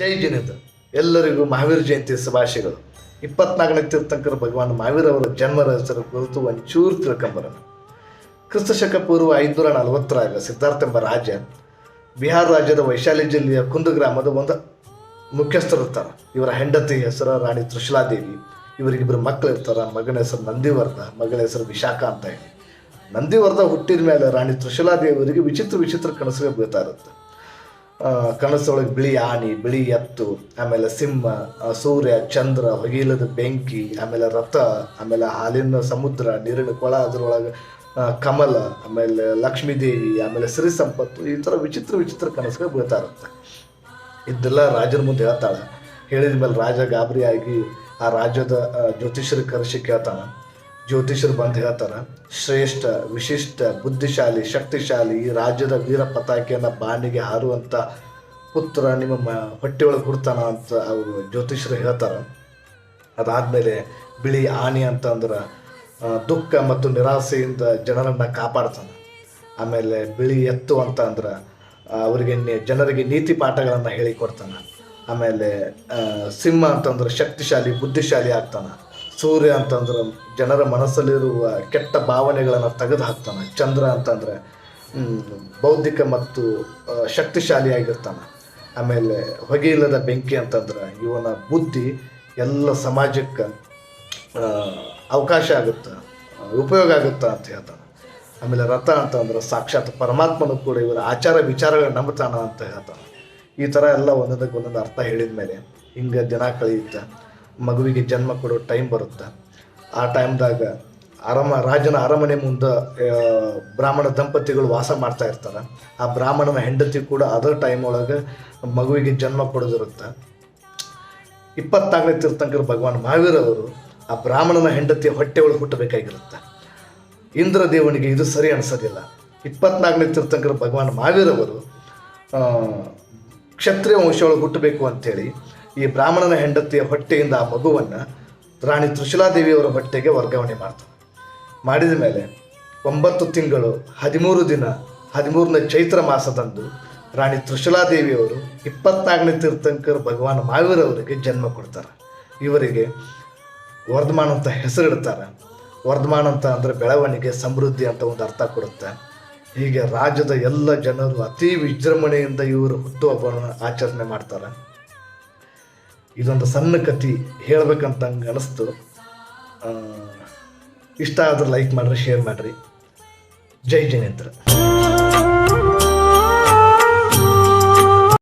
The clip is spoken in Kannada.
ಜೈ ಜಿನೇಂದ್ರ ಎಲ್ಲರಿಗೂ ಮಹಾವೀರ ಜಯಂತಿ ಶುಭಾಶಯಗಳು. ಇಪ್ಪತ್ನಾಲ್ಕನೇ ತೀರ್ಥಂಕರ ಭಗವಾನ್ ಮಹಾವೀರ ಅವರ ಜನ್ಮ ಹೆಸರು ಕುರಿತು ಒಂಚೂರು ತಿಳ್ಕೊಂಬರೋಣ. ಕ್ರಿಸ್ತ ಶಕ ಪೂರ್ವ ಐದುನೂರ ನಲವತ್ತರಾಗ ಸಿದ್ಧಾರ್ಥ ಎಂಬ ರಾಜ ಬಿಹಾರ ರಾಜ್ಯದ ವೈಶಾಲಿ ಜಿಲ್ಲೆಯ ಕುಂದು ಗ್ರಾಮದ ಒಂದು ಮುಖ್ಯಸ್ಥರಿರ್ತಾರೆ. ಇವರ ಹೆಂಡತಿ ಹೆಸರು ರಾಣಿ ತ್ರಿಶಲಾದೇವಿ. ಇವರಿಗಿಬ್ಬರು ಮಕ್ಕಳು ಇರ್ತಾರೆ. ಮಗನ ಹೆಸರು ನಂದಿವರ್ಧ, ಮಗಳ ಹೆಸರು ವಿಶಾಖ ಅಂತ ಹೇಳಿ. ನಂದಿವರ್ಧ ಹುಟ್ಟಿದ ಮೇಲೆ ರಾಣಿ ತ್ರಿಶಲಾದೇವಿಯವರಿಗೆ ವಿಚಿತ್ರ ವಿಚಿತ್ರ ಕನಸುಗಳು ಬೀಳ್ತಾ ಇರುತ್ತೆ. ಕನಸೊಳಗೆ ಬಿಳಿ ಆನಿ, ಬಿಳಿ ಎತ್ತು, ಆಮೇಲೆ ಸಿಂಹ ಸೂರ್ಯ, ಚಂದ್ರ ಹೊಗಿಲದ ಬೆಂಕಿ, ಆಮೇಲೆ ರಥ, ಆಮೇಲೆ ಹಾಲಿನ ಸಮುದ್ರ, ನೀರಿನ ಕೊಳ, ಅದರೊಳಗೆ ಕಮಲ, ಆಮೇಲೆ ಲಕ್ಷ್ಮೀದೇವಿ, ಆಮೇಲೆ ಸಿರಿ ಸಂಪತ್ತು, ಈ ಥರ ವಿಚಿತ್ರ ವಿಚಿತ್ರ ಕನಸುಗಳು ಬೀಳ್ತಾ ಇರುತ್ತೆ. ಇದೆಲ್ಲ ರಾಜನ ಮುಂದೆ ಹೇಳ್ತಾಳೆ. ಹೇಳಿದ ಮೇಲೆ ರಾಜ ಗಾಬರಿಯಾಗಿ ಆ ರಾಜ್ಯದ ಜ್ಯೋತಿಷ್ಯರ ಕರೆಸಿ ಕೇಳ್ತಾನೆ. ಜ್ಯೋತಿಷರು ಬಂದು ಹೇಳ್ತಾರೆ, ಶ್ರೇಷ್ಠ, ವಿಶಿಷ್ಟ, ಬುದ್ಧಿಶಾಲಿ, ಶಕ್ತಿಶಾಲಿ ಈ ರಾಜ್ಯದ ವೀರ ಪತಾಕೆಯನ್ನು ಬಾಣಿಗೆ ಹಾರುವಂಥ ಪುತ್ರ ನಿಮ್ಮ ಮ ಹೊಟ್ಟೆಯೊಳಗೆ ಹುಡ್ತಾನ ಅಂತ ಅವರು ಜ್ಯೋತಿಷರು ಹೇಳ್ತಾರೆ. ಅದಾದಮೇಲೆ ಬಿಳಿ ಆನೆ ಅಂತಂದ್ರೆ ದುಃಖ ಮತ್ತು ನಿರಾಸೆಯಿಂದ ಜನರನ್ನು ಕಾಪಾಡ್ತಾನೆ. ಆಮೇಲೆ ಬಿಳಿ ಎತ್ತು ಅಂತ ಅಂದ್ರೆ ಅವರಿಗೆ ಜನರಿಗೆ ನೀತಿ ಪಾಠಗಳನ್ನು ಹೇಳಿಕೊಡ್ತಾನೆ. ಆಮೇಲೆ ಸಿಂಹ ಅಂತಂದ್ರೆ ಶಕ್ತಿಶಾಲಿ, ಬುದ್ಧಿಶಾಲಿ ಆಗ್ತಾನೆ. ಸೂರ್ಯ ಅಂತಂದ್ರೆ ಜನರ ಮನಸ್ಸಲ್ಲಿರುವ ಕೆಟ್ಟ ಭಾವನೆಗಳನ್ನು ತೆಗೆದು ಹಾಕ್ತಾನೆ ಚಂದ್ರ ಅಂತಂದ್ರೆ ಬೌದ್ಧಿಕ ಮತ್ತು ಶಕ್ತಿಶಾಲಿಯಾಗಿರ್ತಾನೆ. ಆಮೇಲೆ ಹೊಗೆ ಇಲ್ಲದ ಬೆಂಕಿ ಅಂತಂದ್ರೆ ಇವನ ಬುದ್ಧಿ ಎಲ್ಲ ಸಮಾಜಕ್ಕೆ ಅವಕಾಶ ಆಗುತ್ತೆ ಉಪಯೋಗ ಆಗುತ್ತೆ ಅಂತ ಹೇಳ್ತಾನೆ. ಆಮೇಲೆ ರಥ ಅಂತಂದ್ರೆ ಸಾಕ್ಷಾತ್ ಪರಮಾತ್ಮನು ಕೂಡ ಇವರ ಆಚಾರ ವಿಚಾರಗಳು ನಂಬ್ತಾನ ಅಂತ ಹೇಳ್ತಾನೆ. ಈ ಥರ ಎಲ್ಲ ಒಂದೊಂದಕ್ಕೆ ಒಂದೊಂದು ಅರ್ಥ ಹೇಳಿದ ಮೇಲೆ ಹಿಂಗೆ ದಿನ ಕಳೆಯುತ್ತೆ ಮಗುವಿಗೆ ಜನ್ಮ ಕೊಡೋ ಟೈಮ್ ಬರುತ್ತೆ? ಆ ಟೈಮ್ದಾಗ ಅರಮ, ರಾಜನ ಅರಮನೆ ಮುಂದೆ ಬ್ರಾಹ್ಮಣ ದಂಪತಿಗಳು ವಾಸ ಮಾಡ್ತಾ ಇರ್ತಾರೆ. ಆ ಬ್ರಾಹ್ಮಣನ ಹೆಂಡತಿ ಕೂಡ ಅದೇ ಟೈಮ್ ಒಳಗೆ ಮಗುವಿಗೆ ಜನ್ಮ ಕೊಡೋದಿರುತ್ತೆ? ಇಪ್ಪತ್ತಾಗಲೇ ತೀರ್ಥಂಕರ ಭಗವಾನ್ ಮಹಾವೀರವರು ಆ ಬ್ರಾಹ್ಮಣನ ಹೆಂಡತಿ ಹೊಟ್ಟೆ ಒಳಗೆ ಹುಟ್ಟಬೇಕಾಗಿರುತ್ತೆ? ಇಂದ್ರ ದೇವನಿಗೆ ಇದು ಸರಿ ಅನಿಸೋದಿಲ್ಲ. ಇಪ್ಪತ್ನಾಲ್ಕನೇ ತೀರ್ಥಂಕರ ಭಗವಾನ್ ಮಹಾವೀರವರು ಕ್ಷತ್ರಿಯ ವಂಶ ಒಳಗೆ ಹುಟ್ಟಬೇಕು ಅಂಥೇಳಿ ಈ ಬ್ರಾಹ್ಮಣನ ಹೆಂಡತಿಯ ಹೊಟ್ಟೆಯಿಂದ ಆ ಮಗುವನ್ನು ರಾಣಿ ತ್ರಿಶಲಾದೇವಿಯವರ ಹೊಟ್ಟೆಗೆ ವರ್ಗಾವಣೆ ಮಾಡ್ತಾನೆ ಮಾಡಿದ ಮೇಲೆ ಒಂಬತ್ತು ತಿಂಗಳು, ಹದಿಮೂರು ದಿನ, ಹದಿಮೂರನೇ ಚೈತ್ರ ಮಾಸದಂದು ರಾಣಿ ತ್ರಿಶಲಾದೇವಿಯವರು ಇಪ್ಪತ್ನಾಲ್ಕನೇ ತೀರ್ಥಂಕರ ಭಗವಾನ್ ಮಾವೀರವರಿಗೆ ಜನ್ಮ ಕೊಡ್ತಾರೆ. ಇವರಿಗೆ ವರ್ಧಮಾನ ಅಂತ ಹೆಸರಿಡ್ತಾರೆ ವರ್ಧಮಾನ ಅಂತ ಅಂದರೆ ಬೆಳವಣಿಗೆ, ಸಮೃದ್ಧಿ ಅಂತ ಒಂದು ಅರ್ಥ ಕೊಡುತ್ತೆ. ಹೀಗೆ ರಾಜ್ಯದ ಎಲ್ಲ ಜನರು ಅತಿ ವಿಜೃಂಭಣೆಯಿಂದ ಇವರು ಹುಟ್ಟುಹಬ್ಬವನ್ನು ಆಚರಣೆ ಮಾಡ್ತಾರೆ. ಇದೊಂದು ಸಣ್ಣ ಕತಿ ಹೇಳ್ಬೇಕಂತ ಹಂಗೆ ಅನಿಸ್ತು. ಇಷ್ಟ ಆದ್ರೆ ಲೈಕ್ ಮಾಡಿರಿ ಶೇರ್ ಮಾಡಿರಿ. ಜೈ ಜಿನೇಂದ್ರ